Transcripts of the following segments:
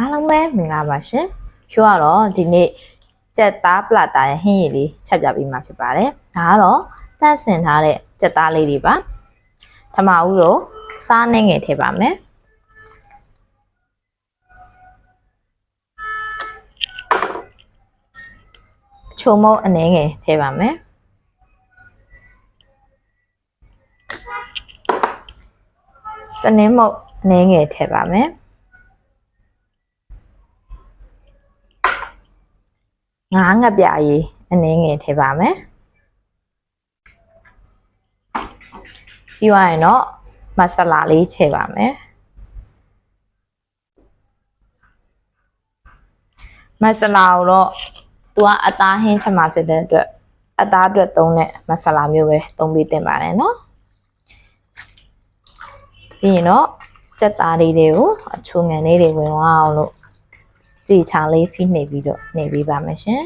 အားလုံးပဲမင်္ဂလာပါရှင်ဖြိုးကတော့ဒီနေ့ကြက်သားပလာတာရဲ့ဟင်းရည်လေးချက်ပြပေးမှာဖြစ်ပါတယ်ဒါကတော့တန့်စင်ထားတဲ့ကြက်သားလေးတွေပါထမဦးလို့စားနေငယ်ထည့်ပါမယ်ချုံမုတ်အနေငယ်ထည့်ပါမယ်စနင်းမုတ်အနေငယ်ထည့်ပါမယ် ငါးငပြအရေးအနည်းငယ်ထည့်ပါမယ်ပြီးသွားရင်တော့မဆလာလေးထည့်ပါမယ်မဆလာကိုတော့သူကအသားဟင်းချက်မှာဖြစ်တဲ့အတွက်အသားအတွက်သုံးတဲ့မဆလာမျိုးပဲသုံးပြီးတင်ပါတယ်နော်ပြီးရင်တော့စက်သားလေးတွေကိုအချိုငံလေးတွေဝင်သွားအောင်လို့ ဒီချာလေးဖိနှိပ်ပြီးတော့နေပေးပါမယ်ရှင်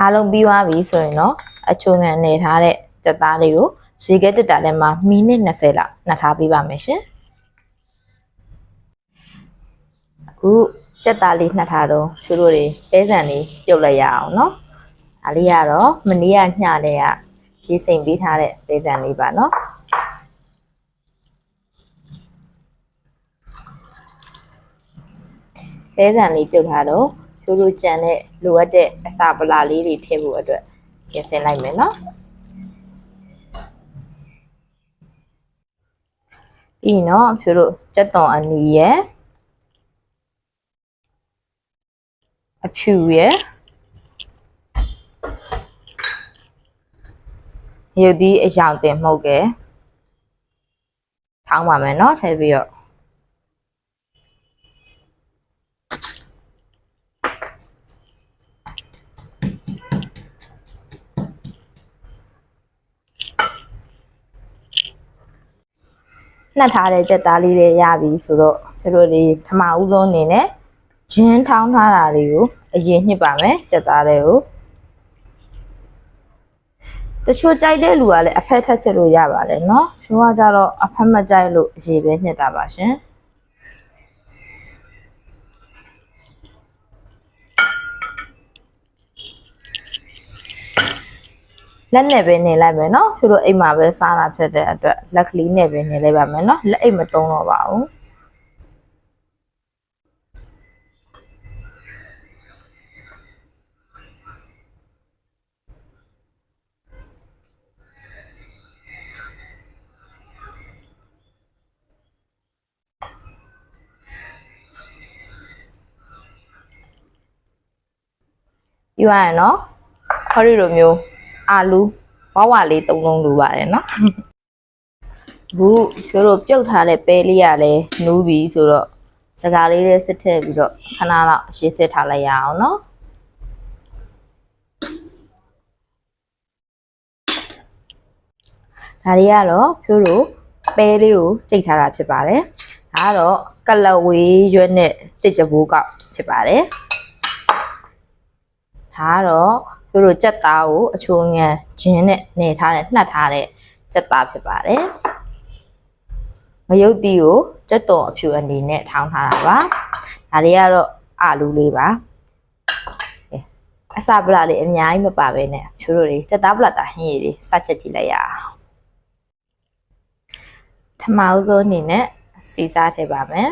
အားလုံးပြီးသွားပြီဆိုရင်တော့အချိုငံနေထားတဲ့စက်သားလေးကိုရေခဲတက်တာထဲမှာမိနစ်20လောက်နှက်ထားပေးပါမယ်ရှင်အခု ကြက်သားလေးနှက်ထားတော့သူတို့တွေပဲဆန်လေးပြုတ်လိုက်ရအောင်နော်ဒါလေးကတော့မနေ့ကညတဲ့ကရေးစိမ်ပေးထားတဲ့ပဲဆန်လေးပါနော်ပဲဆန်လေးပြုတ်ထားတော့သူတို့ကြံတဲ့လိုအပ်တဲ့အစာပလာလေးတွေထည့်ဖို့အတွက်ပြင်ဆင်လိုက်မယ်နော်ပြီးတော့ဖြူတို့ကြက်သွန်အနီရယ် င်တင်မှုတ်ကဲထောင်းပါမယ်နော်ထည့်ပြီးတော့နှက်ထားတဲ့ကြက်သားလေးတွေရပြီဆိုတော့သူတို့ဒီထမဦးဆုံးအနေနဲ့ ဂျင်းထောင်းထားတာတွေကိုအရင်ညှစ်ပါမယ်ကြက်သားတွေကိုတချို့ကြိုက်တဲ့လူကလည်းအဖက်ထက်ချက်လို့ရပါတယ်เนาะဖြိုးကကြတော့အဖက်မကြိုက်လို့အရေးပဲညှစ်တာပါရှင်လက်နဲ့ပဲနေလိုက်မယ်เนาะသူတို့အိမ်မှာပဲစားတာဖြစ်တဲ့အတွက်လက်ကလေးနဲ့ပဲနေလိုက်ပါမယ်เนาะလက်အိမ်မသုံးတော့ပါဘူး ပြောရရင်နော်ဟောဒီလိုမျိုးအာလူဝဝလေးသုံးလုံးလိုပါတယ်နော်အခုကျတို့ပြုတ်ထားတဲ့ပဲလေးရလဲနူးပြီဆိုတော့စကားလေးနဲ့စစ်ထည့်ပြီးတော့ခဏလောက်ရှင်းစစ်ထားလိုက်ရအောင်နော်ဒါတွေကတော့ဖြိုးတို့ပဲလေးကိုချိန်ထားတာဖြစ်ပါတယ်။ဒါကတော့ကလဝေးရွက်နဲ့တစ်ကြိုးကောက်ဖြစ်ပါတယ်။ ဒါကတော့ဖြိုးတို့ကြက်သားကိုအချိုငန်ဂျင်းနဲ့နေထားတဲ့နှက်ထားတဲ့ကြက်သားဖြစ်ပါတယ်မယုတ်တီကိုကြက်သွန်အဖြူအနေနဲ့ထောင်းထားတာပါဒါတွေကတော့အာလူလေးပါကဲအစာပလာလေးအများကြီးမပါဘဲနဲ့ဖြူတို့တွေကြက်သားပလာတာဟင်းရည်တွေစချက်ကြည့်လိုက်ရအောင်ထမဦးဆုံးအနေနဲ့စီစားထည့်ပါမယ်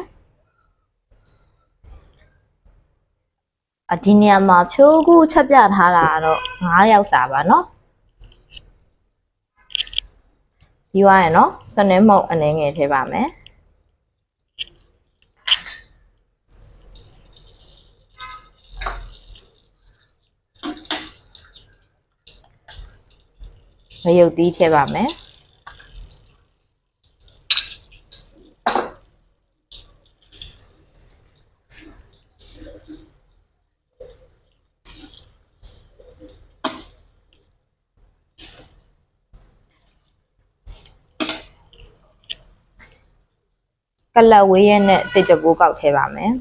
ဒီနေရာမှာဖြိုးကူချက်ပြထားတာကတော့9ယောက်စာပါเนาะပြီးသွားရင်เนาะစနေမုတ်အနေငယ်ထည့်ပါမယ်ငရုတ်သီးထည့်ပါမယ် ကလပ်ဝေးရက်နဲ့တစ်ကြပိုးကောက်ထည့်ပါမယ်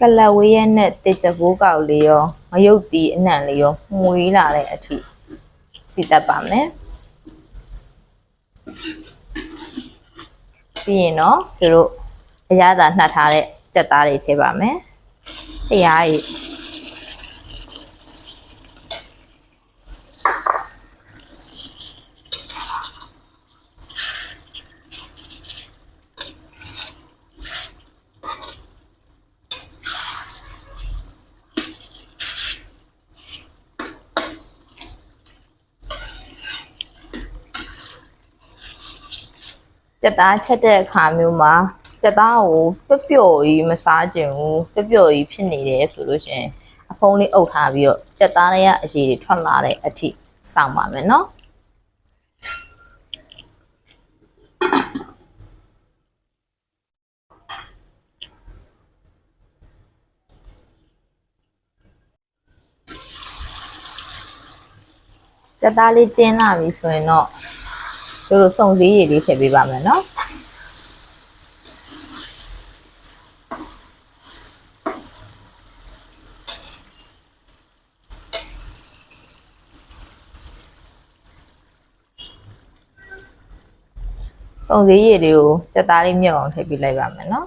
ကလပ်ဝေးရက်နဲ့တစ်ကြပိုးကောက်လေးရောမယုတ်တီအနှံလေးရောမွေးလာတဲ့အထိစီတတ်ပါမယ်ပြီးရင်တော့သူတို့အရသာနှတ်ထားတဲ့ကြက်သားတွေထည့်ပါမယ် တရားကြီးကြက်သားချက်တဲ့အခါမျိုးမှာ ကြက်သားကိုပျော့ပျော့ကြီးမစားကျင်ဘူးပျော့ပျော့ကြီးဖြစ်နေတယ်ဆိုလို့ရှရင်အဖုံးလေးအုပ်ထားပြီးတော့ကြက်သားလေးကအရည်တွေထွက်လာတဲ့အထိစောင့်ပါမယ်နော်ကြက်သားလေးတင်းလာပြီဆိုရင်တော့တို့လိုစုံစည်းရည်လေးထည့်ပေးပါမယ်နော် စုံစည်းရည်လေးကိုကြက်သားလေးမြုပ်အောင်ထည့်ပေးလိုက်ပါမယ်နော်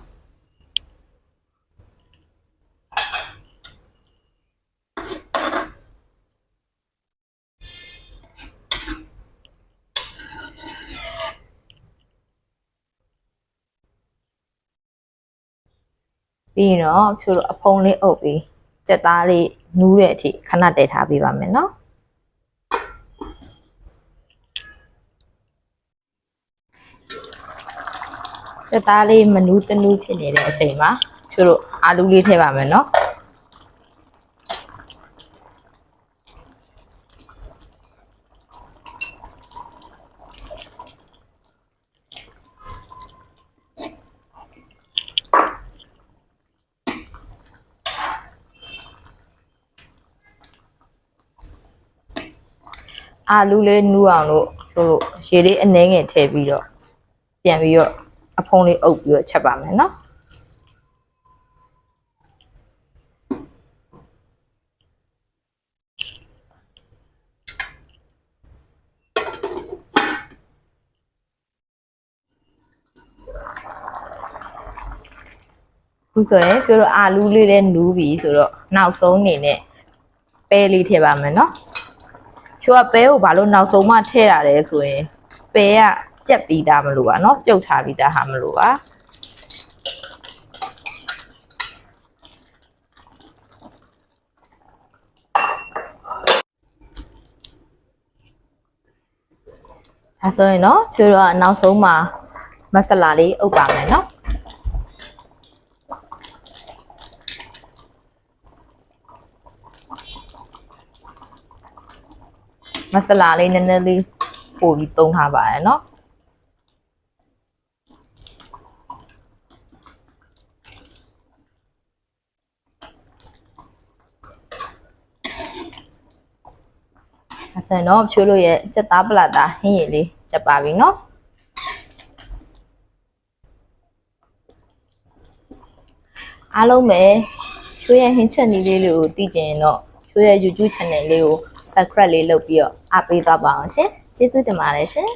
ပြီးရင်တော့ဖြိုးလို့အဖုံးလေးအုပ်ပြီးကြက်သားလေးနူးတဲ့အထိခဏတည်ထားပေးပါမယ်နော် ကြက်သားလေးမနူးတနူးဖြစ်နေတဲ့အချိန်မှာဖြိုးလို့အာလူးလေးထည့်ပါမယ်နော်အာလူးလေးနူးအောင်လို့ဖြိုးလို့ရေလေးအနှဲငယ်ထည့်ပြီးတော့ပြန်ပြီးတော့ အဖုံးလေးအုပ်ပြီးတော့ချက်ပါမယ်နော်ခုဆိုရင်ပြောတော့အာလူးလေးလည်းနူးပြီဆိုတော့နောက်ဆုံးအနေနဲ့ပဲလေးထည့်ပါမယ်နော်ဖြိုးကပဲကိုဘာလို့နောက်ဆုံးမှထည့်ရလဲဆိုရင်ပဲက ကြက်ပြီးသားမလို့ပါနော်ပြုတ်ထားပြီးသားဟာမလို့ပါဒါဆိုရင်တော့ဖြိုးတော့နောက်ဆုံးမှာမဆလာလေးအုပ်ပါမယ်နော်မဆလာလေးနည်းနည်းလေးပို့ပြီးသုံးထားပါရယ် ဆန်တော့ဖြိုးလို့ရဲ့ကြက်သားပလာတာဟင်းရည်လေးချက်ပါပြီနော်အားလုံးပဲဖြိုးရဲ့ဟင်းချက်နည်းလေးတွေကိုသိကြရင်တော့ဖြိုးရဲ့ YouTube channel လေးကို subscribe လေးလုပ်ပြီးတော့အားပေးသွားပါအောင်ရှင်ကျေးဇူးတင်ပါတယ်ရှင်